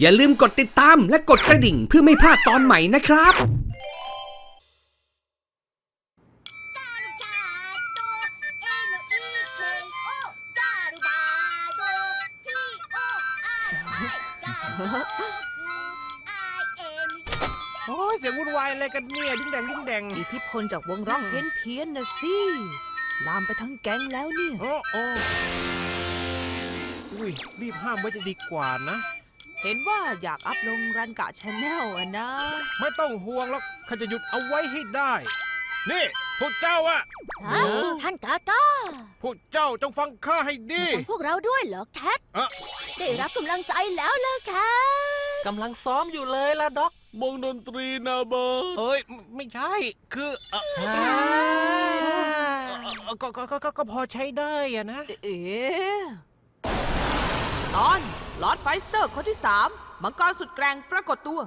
อย่าลืมกดติดตามและกดกระดิ่งเพื่อไม่พลาดตอนใหม่นะครับ โอ้ยเสียงวุ่นวายอะไรกันเนี่ยดิ้งแดงดิ้งแดงอิทธิพลจากวงร้องเพี้ยนเพี้ยนๆนะสิ ลามไปทั้งแก๊งแล้วเนี่ย โอ้โอ้อุ้ยรีบห้ามไว้จะดีกว่านะ เห็นว่าอยากอัพลงรันกะชาแนลอะนะ ไม่ต้องห่วงหรอกข้าจะหยุดเอาไว้ให้ได้ นี่พวกเจ้าอะฮะท่านกาก้าพวกเจ้าจงฟังข้าให้ดี ของพวกเราด้วยเหรอแคทอะ ได้รับกำลังใจแล้วล่ะแคทกำลังซ้อมอยู่เลยล่ะด็อกวงดนตรีนาเบิร์เอ้ยไม่ไม่ใช่ คือเอ่อเอ่อก็ก็ก็ก็ก็พอใช้ได้อะนะ เอ๋ตอน ลอดไฟสเตอร์คนที่สามมังกรสุดแกร่งปรากฏตัว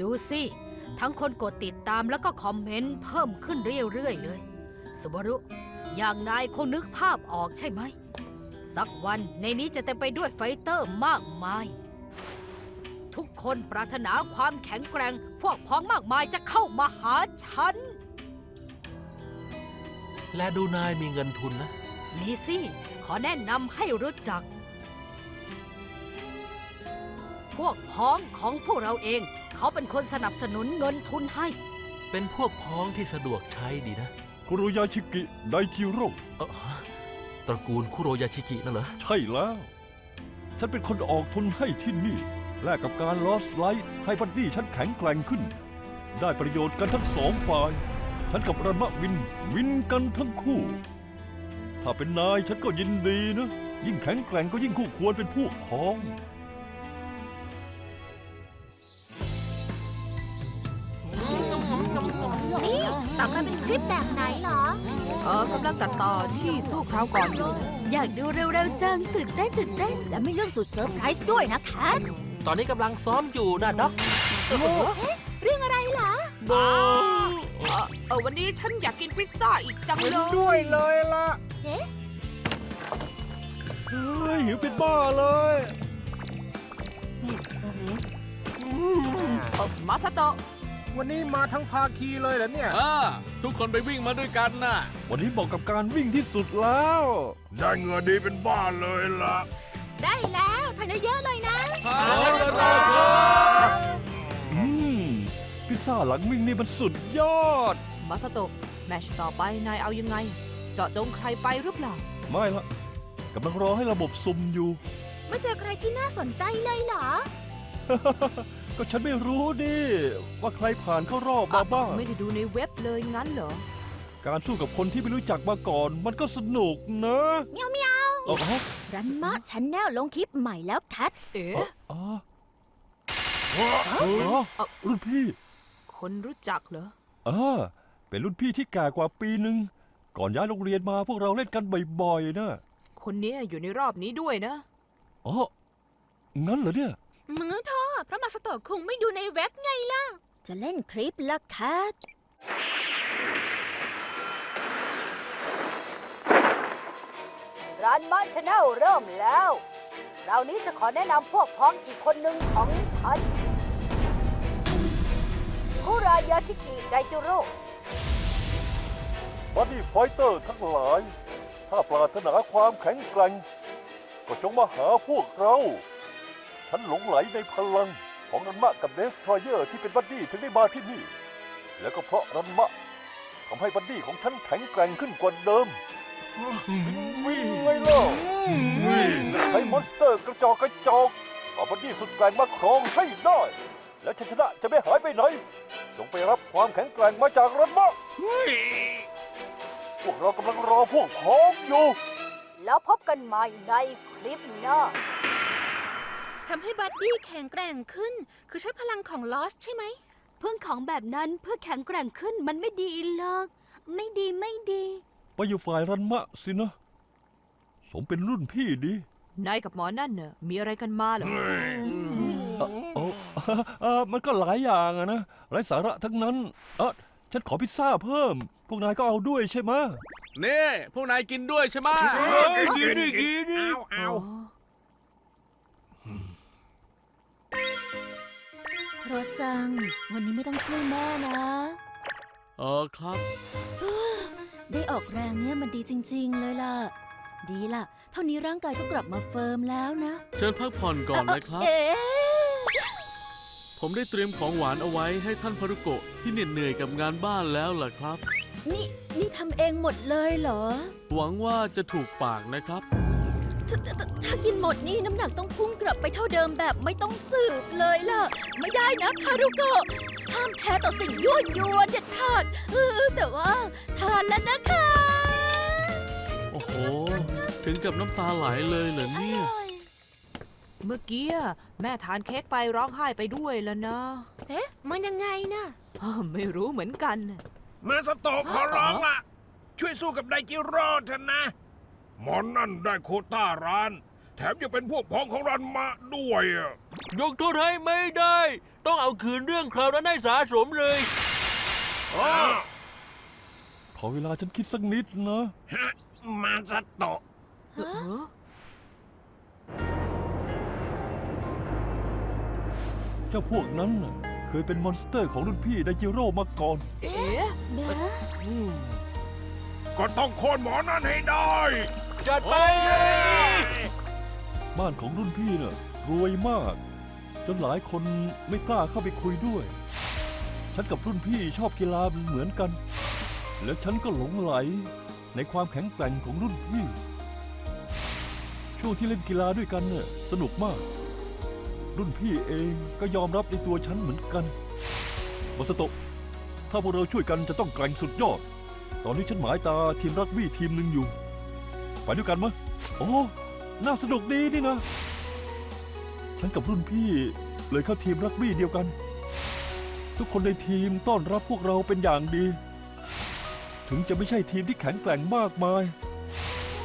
ดูสิ ทั้งคนกดติดตามแล้วก็คอมเมนต์เพิ่มขึ้นเรื่อยๆเลยสุบารุอย่างนายคงนึกภาพออกใช่ไหม สักวันในนี้จะเต็มไปด้วยไฟเตอร์มากมาย ทุกคนปรารถนาความแข็งแกร่ง พวกพ้องมากมายจะเข้ามาหาฉัน และดูนายมีเงินทุนนะนี่สิ ขอแนะนำให้รู้จัก พวกพ้องของพวกเราเอง เขาเป็นคนสนับสนุนเงินทุนให้ เป็นพวกพ้องที่สะดวกใช้ดีนะคุโรยาชิกิไดคิโร่เอ่อตระกูลคุโรยาชิกินั่นเหรอ ใช่แล้ว ฉันเป็นคนออกทุนให้ที่นี่ แลกกับการลอสไลท์ให้บัดดี้ฉันแข็งแกร่งขึ้น ได้ประโยชน์กันทั้งสองฝ่าย ฉันกับรันมะวิน วินกันทั้งคู่ ถ้าเป็นนายฉันก็ยินดีนะ ยิ่งแข็งแกร่งก็ยิ่งคู่ควรเป็นพวกพ้อง นี่ต่อกันเป็นคลิปแบบไหนเหรอ เออกำลังตัดต่อที่สู้คราวก่อนอยู่นะอยากดูเร็วๆจังตื่นเต้นตื่นเต้นและไม่เรื่องสุดเซอร์ไพรส์ด้วยนะแคทตอนนี้กำลังซ้อมอยู่นะด็อกเรื่องอะไรเหรอโบเออเออวันนี้ฉันอยากกินพิซซ่าอีกจังเห็นเลยด้วยเลยล่ะ เฮ้ยหิวเป็นบ้าเลยเออมาสโตะวันนี้มาทั้งภาคีเลยเหรอเนี่ย อ่าทุกคนไปวิ่งมาด้วยกันน่ะ วันนี้บอกกับการวิ่งที่สุดแล้ว ได้เงินดีเป็นบ้าเลยล่ะ ได้แล้วทานเยอะๆเลยนะอืมพิซซ่าหลังวิ่งนี่มันสุดยอด มาสโตะแมตชต่อไปนายเอายังไงเจาะจงใครไปหรือเปล่า ไม่ละกำลังรอให้ระบบซุ่มอยู่ ไม่เจอใครที่น่าสนใจเลยเหรอ ก็ฉันไม่รู้ดิว่าใครผ่านเข้ารอบมาบ้าง ไม่ได้ดูในเว็บเลยงั้นเหรอ การสู้กับคนที่ไม่รู้จักมาก่อน มันก็สนุกนะเมียวเมียวอ๋อรันมาชันแนลลงคลิปใหม่แล้วแคทเอ๋อ๋ออ๋อรุ่นพี่ คนรู้จักเหรอเออเป็นรุ่นพี่ที่แก่กว่าปีหนึ่ง ก่อนย้ายโรงเรียนมาพวกเราเล่นกันบ่อยๆนะคนเนี้ยอยู่ในรอบนี้ด้วยนะ อ๋องั้นเหรอเนี่ยมือเธอพระมาสโตอคงไม่ดูในเว็บไงล่ะ จะเล่นคลิปละแคทร้านมาชาแนลเริ่มแล้วคราวนี้จะขอแนะนำพวกพ้องอีกคนหนึ่งของฉันคุรายาชิกิไดจูโร่ บัดดี้ไฟเตอร์ทั้งหลาย ถ้าปรารถนาความแข็งแกร่ง ก็จงมาหาพวกเรา ฉันหลงไหลในพลังของรันมะกับเดสทรอยเออร์ที่เป็นบัดดี้ถึงได้มาที่นี่ แล้วก็เพราะรันมะทำให้บัดดี้ของฉันแข็งแกร่งขึ้นกว่าเดิมวิ่งไงล่ะใช้มอนสเตอร์กระจอกกระจอกเอาบัดดี้สุดแกร่งมาครองให้ได้ แล้วชัยชนะจะไม่หายไปไหนจงไปรับความแข็งแกร่งมาจากรันมะ พวกเรากำลังรอพวกพ้องอยู่ แล้วพบกันใหม่ในคลิปหน้า ทำให้บัดดี้แข็งแกร่งขึ้น คือใช้พลังของลอสใช่ไหมเพื่อของแบบนั้นเพื่อแข็งแกร่งขึ้นมันไม่ดีหรอกไม่ดีไม่ดี ไปอยู่ฝ่ายรันมะสินะ สมเป็นรุ่นพี่ดีนายกับหมอนั่นเน่ะมีอะไรกันมาเหรอเออเออเออมันก็หลายอย่างอะนะไร้สาระทั้งนั้น เออ ฉันขอพิซซ่าเพิ่ม พวกนายก็เอาด้วยใช่ไหมเน่พวกนายกินด้วยใช่ไหมกินกินดิเอาเอาเราจัง วันนี้ไม่ต้องช่วยแม่นะ เออครับ ได้ออกแรงเนี่ยมันดีจริง ๆ เลยล่ะ ดีล่ะ เท่านี้ร่างกายก็กลับมาเฟิร์มแล้วนะ เชิญพักผ่อนก่อนนะครับ ผมได้เตรียมของหวานเอาไว้ให้ท่านพารุโกะที่เหนื่อยๆกับงานบ้านแล้วล่ะครับ นี่นี่ทำเองหมดเลยเหรอหวังว่าจะถูกปากนะครับถ้าถ้าถ้าถ้ากินหมดนี่น้ำหนักต้องพุ่งกลับไปเท่าเดิมแบบไม่ต้องสืบเลยล่ะ ไม่ได้นะคารุโกะห้ามแพ้ต่อสิ่งยั่วยวนเด็ดขาดเออแต่ว่าทานแล้วนะคะโอ้โห ถึงกับน้ำตาไหลเลยเหรอเนี่ย เมื่อกี้อะแม่ทานเค้กไปร้องไห้ไปด้วยแล้วนะเอ๊ะ มันยังไงนะอ้าวไม่รู้เหมือนกันน่ะมาสโตะขอร้องละช่วยสู้กับไดจิโร่เถอะนะ หมอนนั่นได้โควต้าร้าน แถมยังเป็นพวกพ้องของรันมาด้วยอะยกโทษให้ไม่ได้ ต้องเอาคืนเรื่องคราวนั้นให้สาสมเลย อ้อขอเวลาฉันคิดสักนิดนะ ฮะมาสโตะเออ เจ้าพวกนั้นน่ะเคยเป็นมอนสเตอร์ของรุ่นพี่ไดจิโร่มาก่อน เอ๊ะนะก็ต้องโค่นหมอนั่นให้ได้ จัดไปเลยบ้านของรุ่นพี่น่ะรวยมาก จนหลายคนไม่กล้าเข้าไปคุยด้วย ฉันกับรุ่นพี่ชอบกีฬาเหมือนกัน แล้วฉันก็หลงไหลในความแข็งแกร่งของรุ่นพี่ ช่วงที่เล่นกีฬาด้วยกันเนี่ยสนุกมาก รุ่นพี่เองก็ยอมรับในตัวฉันเหมือนกันมาสโตะถ้าพวกเราช่วยกันจะต้องแกร่งสุดยอด ตอนนี้ฉันหมายตาทีมรักบี้ทีมหนึ่งอยู่ ไปด้วยกันมะโอ้น่าสนุกดีนี่นะฉันกับรุ่นพี่เลยเข้าทีมรักบี้เดียวกัน ทุกคนในทีมต้อนรับพวกเราเป็นอย่างดี ถึงจะไม่ใช่ทีมที่แข็งแกร่งมากมาย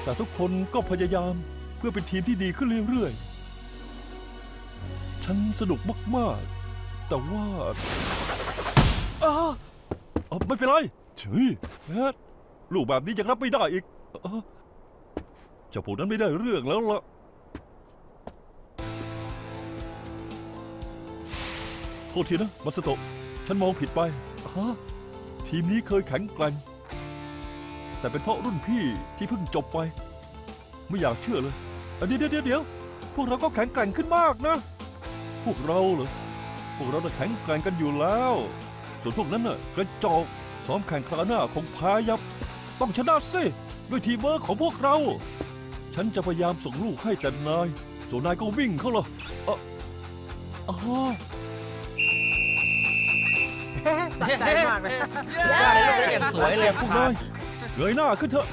แต่ทุกคนก็พยายามเพื่อเป็นทีมที่ดีขึ้นเรื่อยๆ ฉันสนุกมากๆ แต่ว่าอ้าเอ่อไม่เป็นไรเฉยแพทลูกแบบนี้ยังรับไม่ได้อีกเอ้อเจ้าพวกนั้นไม่ได้เรื่องแล้วล่ะ โทษทีนะมาสโตะฉันมองผิดไปฮะทีมนี้เคยแข็งแกร่ง แต่เป็นเพราะรุ่นพี่ที่เพิ่งจบไป ไม่อยากเชื่อเลยเอ้ยเดี๋ยวเดี๋ยวเดี๋ยวพวกเราก็แข็งแกร่งขึ้นมากนะ พวกเราเหรอ พวกเราน่ะแข็งแกร่งกันอยู่แล้ว ส่วนพวกนั้นน่ะกระจอกซ้อมแข่งคราวหน้าคงพายับ ต้องชนะสิด้วยทีมเวิร์คของพวกเรา ฉันจะพยายามส่งลูกให้แต่นาย ส่วนนายก็วิ่งเขาเหรอเอออ๋อตัใจมากเลยอย่างสวยเลยพวกนายเงยหน้าขึ้นเถอะ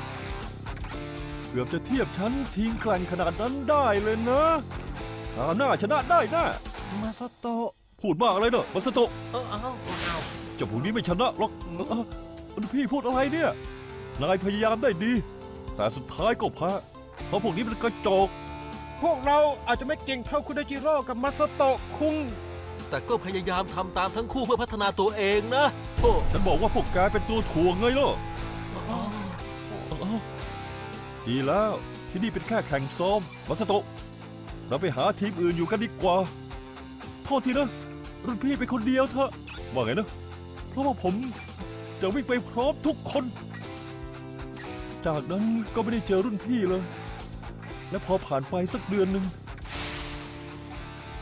เกือบจะเทียบฉันทีมแกร่งขนาดนั้นได้เลยนะคราวหน้าชนะได้แนะ มาสโตะพูดมากอะไรเนอะมาสโตะเออเอาเอาเจ้าพวกนี้ไม่ชนะหรอกเอ่อเอ่อพี่พูดอะไรเนี่ย นายพยายามได้ดี แต่สุดท้ายก็แพ้เพราะพวกนี้มันกระจอกพวกเราอาจจะไม่เก่งเท่าคุณไดจิโร่กับมาสโตะคุง แต่ก็พยายามทำตามทั้งคู่เพื่อพัฒนาตัวเองนะโธ่ฉันบอกว่าพวกแกเป็นตัวถ่วงไงล่ะอ๋ออ๋อดีแล้วที่นี่เป็นแค่แข่งซ้อมมาสโตะเราไปหาทีมอื่นอยู่กันดีกว่าโทษทีนะ รุ่นพี่เป็นคนเดียวเถอะว่าไงนะ เพราะว่าผมจะวิ่งไปพร้อมทุกคน จากนั้นก็ไม่ได้เจอรุ่นพี่เลย และพอผ่านไปสักเดือนหนึ่ง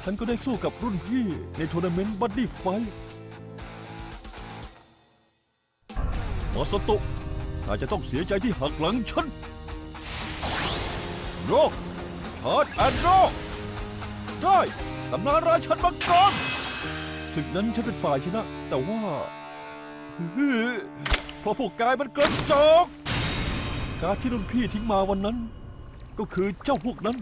ฉันก็ได้สู้กับรุ่นพี่ในทัวร์นาเมนต์บัดดี้ไฟมาสตะอาจจะต้องเสียใจที่หักหลังฉันโรคฮาร์ดแอนด์โร ได้ตำนานราชันมังกรศึกนั้นฉันเป็นฝ่ายชนะ แต่ว่าเพราะพวกกายมันเกินจอกการที่รุ่นพี่ทิ้งมาวันนั้น ก็คือเจ้าพวกนั้น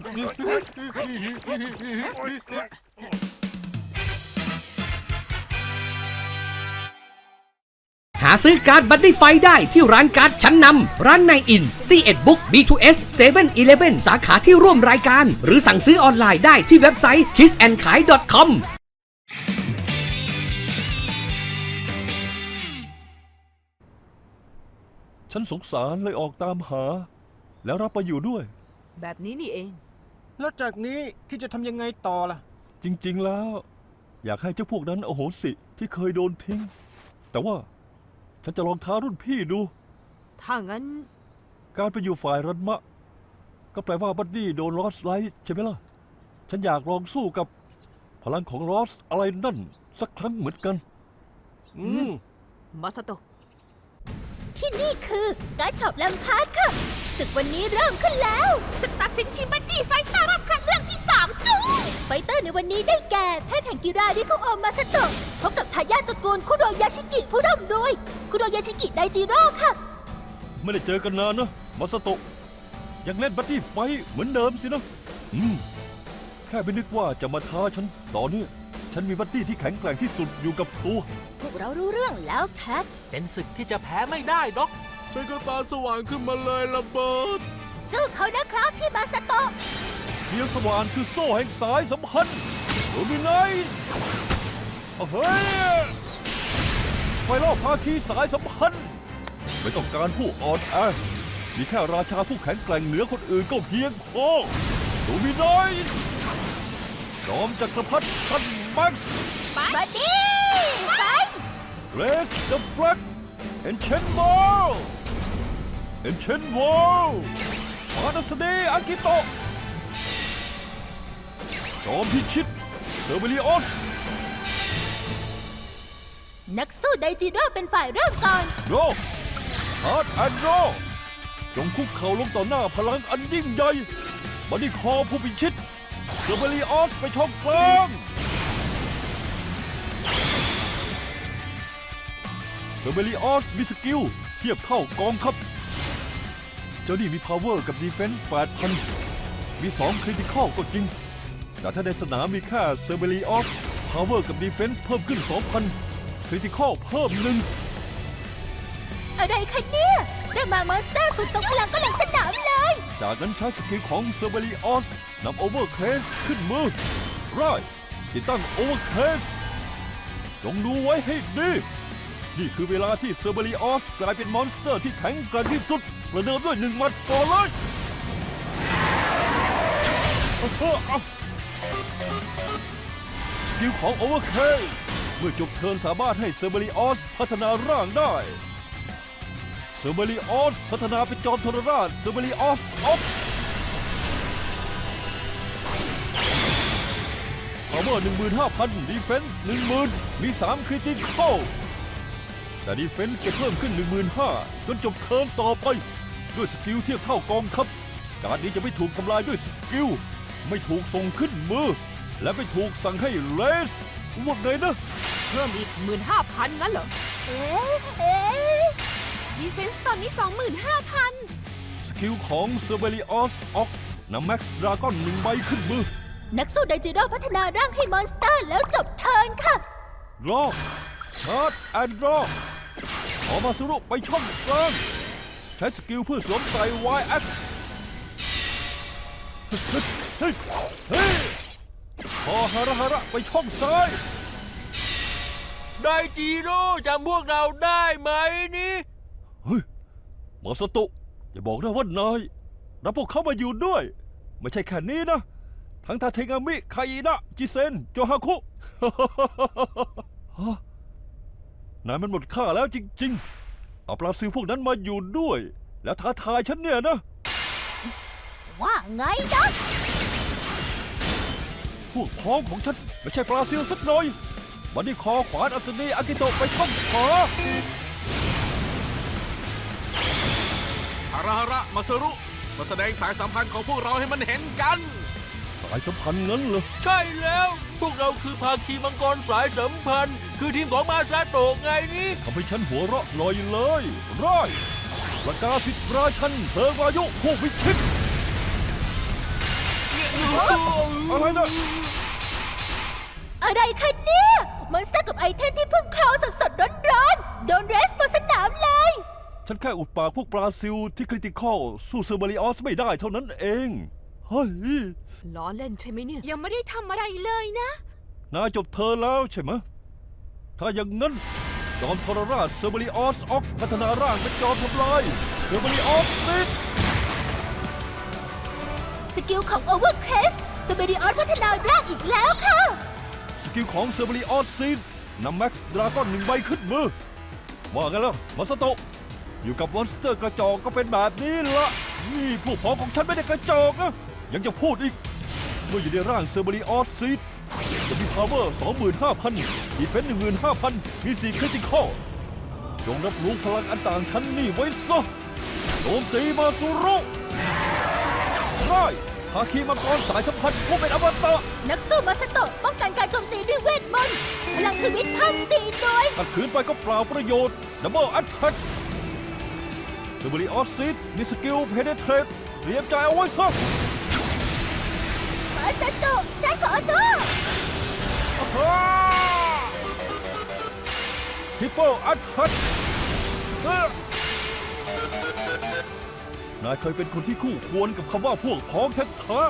หาซื้อการ์ดบัตตี้ไฟได้ที่ร้านการ์ดชั้นนำร้านในอิน C1 Book B2S 7 Eleven สาขาที่ร่วมรายการ หรือสั่งซื้อออนไลน์ได้ที่เว็บไซต์ kissandkai.com ฉันสงสารเลยออกตามหา แล้วรับมาอยู่ด้วย แบบนี้นี่เอง แล้วจากนี้ที่จะทำยังไงต่อล่ะ จริง ๆ แล้ว อยากให้เจ้าพวกนั้นอโหสิที่เคยโดนทิ้ง แต่ว่า ฉันจะลองท้ารุ่นพี่ดู ถ้างั้น การไปอยู่ฝ่ายรันมะ ก็แปลว่าบัดดี้โดนลอสไลท์ใช่ไหมล่ะ ฉันอยากลองสู้กับ พลังของลอสอะไรนั่น สักครั้งเหมือนกัน อืม มาสโตะที่นี่คือการช็อปแลมพาร์ดค่ะศึกวันนี้เริ่มขึ้นแล้วศึกตัดสินทีมบัดดี้ไฟเตอร์รอบคัดเลือกที่3จู ไฟเตอร์ในวันนี้ได้แก่เทพแห่งกีฬาริคุโอมาสโตะพบกับทายาทตระกูลคุโรยาชิกิผู้ร่ำรวยคุโรยาชิกิไดจิโร่ค่ะ ไม่ได้เจอกันนานนะมาสโตะยังเล่นบัดดี้ไฟท์เหมือนเดิมสินะ อืม แค่ไม่นึกว่าจะมาท้าฉัน ตอนนี้ ฉันมีบัดดี้ที่แข็งแกร่งที่สุดอยู่กับตัว พวกเรารู้เรื่องแล้วแคทเป็นศึกที่จะแพ้ไม่ได้ดอกฉันก็ตาสว่างขึ้นมาเลยระเบิด สู้เขานะครับพี่มาสโตะ เพียงสว่านคือโซ่แห่งสายสัมพันธ์โดมิไนส์เอาเฮ้ยไฟลอบภาคีสายสัมพันธ์ ไม่ต้องการผู้อ่อนแอมีแค่ราชาผู้แข็งแกร่งเหนือคนอื่นก็เพียงพอโดมิไนส์จอมจักรพรรดิท่านแม็กซ์บัดดี้ไปเรสเดอะแฟลกเอนเชนโมเอนเชนโมมาดัสเดย์อากิโตะ จอมพิชิตเทอร์เบลิออสนักสู้ไดจิโร่เป็นฝ่ายเริ่มก่อน โรฮาร์ดแอนด์โรจงคุกเข่าลงต่อหน้าพลังอันยิ่งใหญ่บัดดี้คอผู้พิชิตเทอร์เบลิออสไปช่องกลางเทอร์เบลิออสมีสกิลเทียบเท่ากองทัพเจ้านี่มี power กับ defense 8,000 มี2 critical ก็จริง แต่ถ้าในสนามมีแค่เซอร์เบลีออฟ power กับ defense เพิ่มขึ้น 2,000 critical เพิ่มหนึ่งอะไรคะเนี่ยได้มามอนสเตอร์สุดทรงพลังก็หลังสนามเลย จากนั้นใช้สกิลของเซอร์เบลีออสนำ overcase ขึ้นมือไรติดตั้ง overcase จงดูไว้ให้ดี นี่คือเวลาที่เซอร์เบลีออสกลายเป็นมอนสเตอร์ที่แข็งแกร่งที่สุด ประเดิมด้วยหนึ่งหมัดก่อนเลย สกิลของ overcase เมื่อจบเทิร์นสามารถให้เซอร์เบลีออสพัฒนาร่างได้ เซอร์เบลีออสพัฒนาเป็นจอมทรราชเซอร์เบลีออสออฟพาวเวอร์15,000ดีเฟนส์10,000 มี 3 คริติคอลแต่ดีเฟนส์จะเพิ่มขึ้น 15,000 จนจบเทิร์นต่อไป ด้วยสกิลเทียบเท่ากองทัพการนี้จะไม่ถูกทำลายด้วยสกิล ไม่ถูกส่งขึ้นมือ และไม่ถูกสั่งให้เลสว่าไงนะ เพิ่มอีกหมื่นห้าพันงั้นเหรอ เอ๊ะเอ๊ะดีเฟนส์ตอนนี้ 25,000 สกิลของเซอร์เบลีออสออกนำแม็กซ์ดราก้อนหนึ่งใบขึ้นมือนักสู้ไดจิโร่พัฒนาร่างให้มอนสเตอร์แล้วจบเทิร์นค่ะ รอชาร์จแอนด์รอขอมาสรุปไปช่องกลางใช้สกิลเพื่อสวมใส่ YX เฮ้ยเฮ้ยขอฮาระฮาระไปช่องซ้ายได้จีโร่จำพวกเราได้ไหมนี่เฮ้ยมาสตุอย่าบอกนะว่านายรับพวกเขามาอยู่ด้วย ไม่ใช่แค่นี้นะ ทั้งทาเทงามิคาอินะจิเซนโจฮาคุฮนายมันหมดค่าแล้วจริง ๆ เอาปลาซิลพวกนั้นมาอยู่ด้วย แล้วท้าทายฉันเนี่ยนะ ว่าไงนะ พวกพ้องของฉันไม่ใช่ปลาซิลสักหน่อยวันนี้คอขวานอัศนีอากิโตะไปช่องขวาฮาระฮาระมาสรุมาแสดงสายสัมพันธ์ของพวกเราให้มันเห็นกัน สายสัมพันธ์งั้นเหรอ ใช่แล้ว พวกเราคือภาคีมังกรสายสัมพันธ์ คือทีมของมาซาโตะไงนี่ทำให้ฉันหัวเราะหน่อยเลย ร้อยประกาศสิทธิ์ราชันเพลิงวายุผู้วิชิต อะไรนะอะไรคะเนี่ยมอนสเตอร์กับไอเทมที่เพิ่งคลอสดสดร้อนร้อนๆโดนเรสบนสนามเลย ฉันแค่อุดปากพวกปลาซิลที่คริติคอลสู้เซอร์เบริออสไม่ได้เท่านั้นเอง เฮ้ย ล้อเล่นใช่ไหมเนี่ย ยังไม่ได้ทำอะไรเลยนะ นายจบเธอแล้วใช่ไหมถ้าอย่างนั้น จอมทรราชเซอร์เบริออสออกพัฒนาร่างเป็นจอมทำลายเซอร์เบริออสติดส กิลของโอเวอร์เครสสเปริออสพัฒนาร่างอีกแล้วค่ะ สกิลของเซอร์บริออสซีนนำแม็กซ์ดราก้อนหนึ่งใบขึ้นมือ ว่ากันแล้วมาสโตะอยู่กับมอนสเตอร์กระจอกก็เป็นแบบนี้ละนี่พวกพ้องของฉันไม่ได้กระจอกนะ ยังจะพูดอีก เมื่ออยู่ในร่างเซอร์บริออสซีนจะมีพาวเวอร์25,000ดีเฟนซ์15,000 มี4คริติคอลจงรับรู้พลังอันต่างชั้นนี่ไว้ซะโจมตีมาสุรุได้ ภาคีมังกรสายสัมพันธ์ผู้เป็นอมตะนักสู้มาสโตะป้องกันการโจมตีด้วยเวทมนต์พลังชีวิตเพิ่มสี่หน่วยขัดขืนไปก็เปล่าประโยชน์ดับเบิลอัตแทกซูเบริออสซิดมีสกิลเพเนเทรตเตรียมใจเอาไว้ซะมาสโตะฉันขอโทษทริปเปิลอัตแทก นายเคยเป็นคนที่คู่ควรกับคำว่าพวกพ้องแท้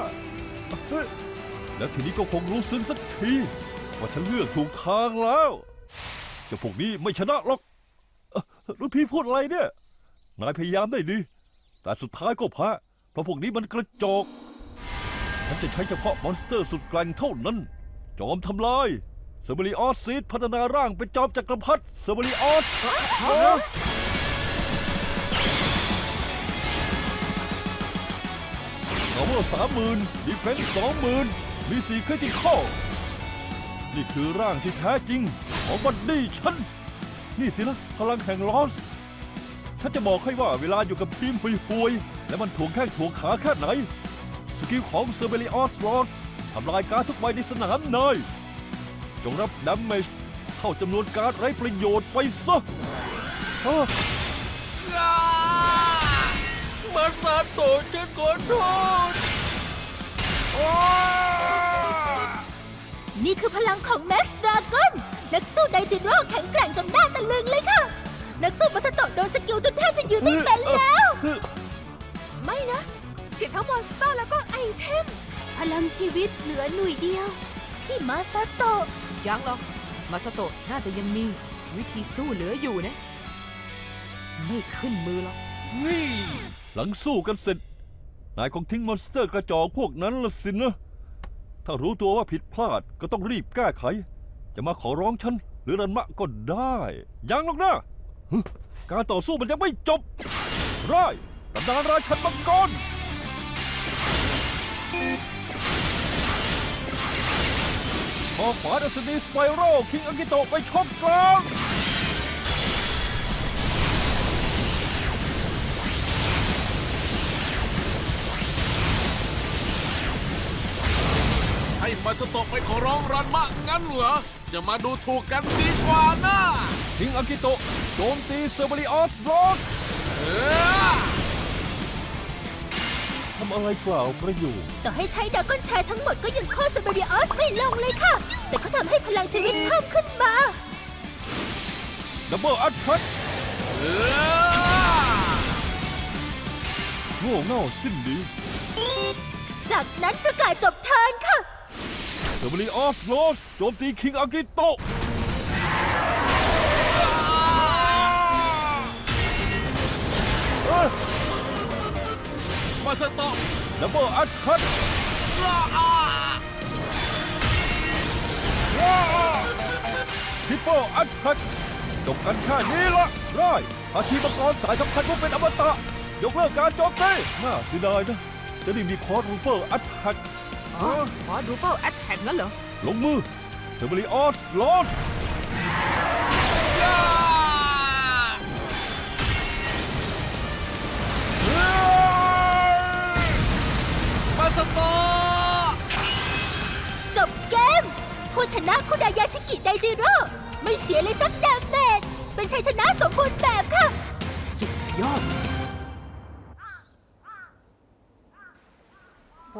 ๆแล้วทีนี้ก็คงรู้ซึ้งสักที ว่าฉันเลือกถูกทางแล้วเจ้าพวกนี้ไม่ชนะหรอกรุ่นพี่พูดอะไรเนี่ย นายพยายามได้ดี แต่สุดท้ายก็แพ้เพราะพวกนี้มันกระจอกฉันจะใช้เฉพาะมอนสเตอร์สุดแกร่งเท่านั้น จอมทำลายเซอร์เบริออสซีดพัฒนาร่างเป็นจอมจักรพรรดิเซอร์เบริออส สามหมื่นดีเฟนส์สองหมื่นมีสี่คริติคอลนี่คือร่างที่แท้จริงของบัดดี้ฉัน นี่สินะพลังแห่งลอสฉันจะบอกให้ว่าเวลาอยู่กับทีมห่วยๆและมันถ่วงแข้งถ่วงขาแค่ไหน สกิลของเซอร์เบริออสลอสทำลายการดทุกใบในสนามนายจงรับดัมเมจเท่าจำนวนการดไร้ประโยชน์ไปซะมาซาโตะฉันขอโทษ นี่คือพลังของแม็กซ์ดราก้อนนักสู้ไดจิโร่แข็งแกร่งจนหน้าตะลึงเลยค่ะ นักสู้มาสโตะโดนสกิลจนแทบจะยืนไม่เป็นแล้ว ไม่นะ เสียทั้งมอนสเตอร์แล้วก็ไอเทม พลังชีวิตเหลือหน่วยเดียว พี่มาสโตะยังหรอกมาสโตะน่าจะยังมีวิธีสู้เหลืออยู่นะ ไม่ขึ้นมือหรอก หลังสู้กันเสร็จ นายคงทิ้งมอนสเตอร์กระจอกพวกนั้นละสินนะ ถ้ารู้ตัวว่าผิดพลาดก็ต้องรีบแก้ไข จะมาขอร้องฉันหรือรันมะก็ได้ ยังหรอกนะการต่อสู้มันยังไม่จบร่ายตำนานราชันมังกรพอขวาดัสนีสไปโรคิงอากิโตไปชกกลาง มาสโตะไปขอร้องรันมะงั้นเหรอ จะมาดูถูกกันดีกว่านะคิงอากิโตะโจมตีเซอร์เบริออสลอสเออทำอะไรเปล่าประโยชน์ต่อให้ใช้ดราก้อนชายทั้งหมดก็ยังโค่นซเบริออสไม่ลงเลยค่ะ แต่ก็ทำให้พลังชีวิตเพิ่มขึ้นมา ดับเบิลอัตแทกเออ โง่เง่าสิ้นดี จากนั้นประกาศจบเทิร์นค่ะ เซอร์เบริออสลอสโจมตีคิงอากิโตะมาสโตะดับเบิลอัตแทกทริปเปิลอัตแทกจบกันแค่นี้ละร้ายอาชีพมังกรสายสำคัญผู้เป็นอมตะ ยกเลิกการโจมตีน่าเสียดายนะ จะได้มีคอร์สรูเปอร์อัตแทก อ๋อขอดูเป้าแอตแทกงั้นเหรอ ลงมือเซอร์เบริออสลอสมาสโตะจบเกม ผู้ชนะคุดายาชิกิไดจิโร่ไม่เสียเลยสักดาเมจเป็นชัยชนะสมบูรณ์แบบค่ะ สุดยอด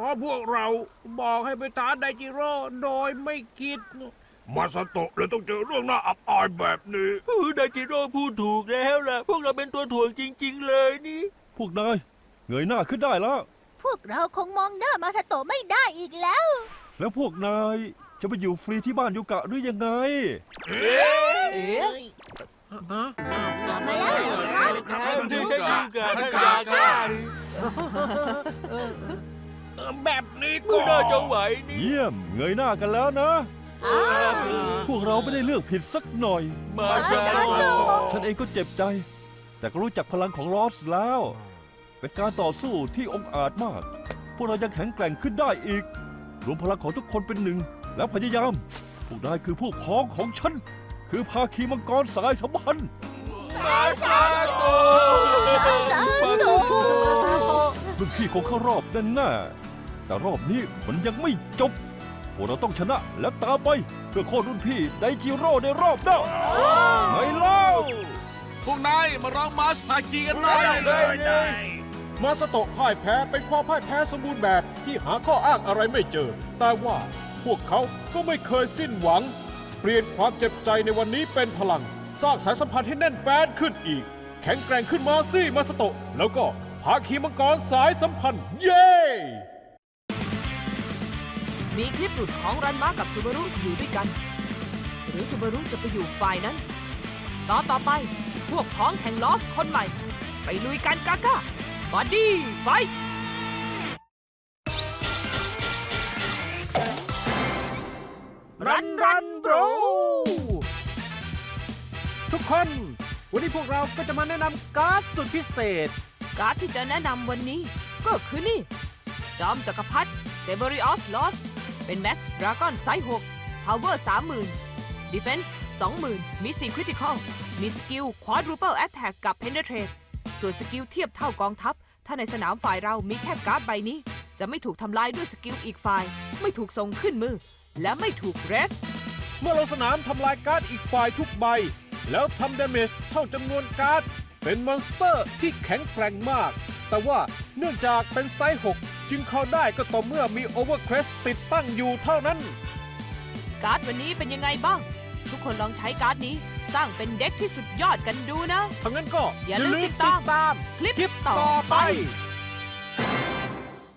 ราะพวกเราบอกให้ไปท้าไดจิโร่โดยไม่คิด มาสโตะเลยต้องเจอเรื่องน่าอับอายแบบนี้ไดจิโร่พูดถูกแล้วล่ะ พวกเราเป็นตัวถ่วงจริง ๆ เลยนี่ พวกนายเงยหน้าขึ้นได้แล้ว พวกเราคงมองหน้ามาสโตะไม่ได้อีกแล้ว แล้วพวกนายจะไปอยู่ฟรีที่บ้านยูกะหรือยังไง เอ๊ะกลับมาแล้วเหรอครับที่ฉันอยู่กับท่านดาก้า แบบนี้ก็ไม่น่าจะไหวนี่เยี่ยมเงยหน้ากันแล้วนะ พวกเราไม่ได้เลือกผิดสักหน่อย มาซาโตะฉันเองก็เจ็บใจ แต่ก็รู้จักพลังของลอสแล้ว เป็นการต่อสู้ที่องอาจมาก พวกเรายังแข็งแกร่งขึ้นได้อีก รวมพลังของทุกคนเป็นหนึ่ง แล้วพยายาม พวกนายคือผู้พ้องของฉัน คือภาคีมังกรสายสัมพันธ์มาซาโตะสาโตรุ่นพี่คงเข้ารอบแน่ๆ แต่รอบนี้มันยังไม่จบ พวกเราต้องชนะและตามไป เพื่อโค่นรุ่นพี่ไดจิโร่ในรอบหน้าไงเล่าพวกนายมาร้องมาร์ชภาคีกันหน่อยมาสโตะพ่ายแพ้เป็นความพ่ายแพ้สมบูรณ์แบบที่หาข้ออ้างอะไรไม่เจอ แต่ว่าพวกเขาก็ไม่เคยสิ้นหวัง เปลี่ยนความเจ็บใจในวันนี้เป็นพลัง สร้างสายสัมพันธ์ให้แน่นแฟ้นขึ้นอีก แข็งแกร่งขึ้นมาสิมาสโตะแล้วก็ภาคีมังกรสายสัมพันธ์ เย้ มีคลิปหลุดของรันมากับซูบารุอยู่ด้วยกัน หรือซูบารุจะไปอยู่ฝ่ายนั้นตอนต่อไปพวกพ้องแห่งลอสคนใหม่ ไปลุยกันกาก้าบอดี้ไฟรันรันโบรทุกคน วันนี้พวกเราก็จะมาแนะนำการ์ดสุดพิเศษ การ์ดที่จะแนะนำวันนี้ ก็คือนี่ จอมจักรพรรดิเซเบริออสลอส เป็นแม็กซ์ดราก้อนไซส์6 Power 30,000 Defense 20,000 มี4 Critical มีสกิล Quadruple Attack กับ Penetrate ส่วนสกิลเทียบเท่ากองทัพ ถ้าในสนามฝ่ายเรามีแค่การ์ดใบนี้ จะไม่ถูกทำลายด้วยสกิลอีกฝ่าย ไม่ถูกส่งขึ้นมือ และไม่ถูกเรส เมื่อลงสนามทำลายการ์ดอีกฝ่ายทุกใบ แล้วทำดาเมจเท่าจำนวนการ์ด เป็นมอนสเตอร์ที่แข็งแกร่งมาก แต่ว่าเนื่องจากเป็นไซส์ 6 จึงเข้าได้ก็ต่อเมื่อมีโอเวอร์เครสติดตั้งอยู่เท่านั้น การ์ดวันนี้เป็นยังไงบ้าง ทุกคนลองใช้การ์ดนี้สร้างเป็นเด็กที่สุดยอดกันดูนะ ทั้งนั้นก็อย่าลืมติดตาม คลิปคลิปต่ต่ออไปไป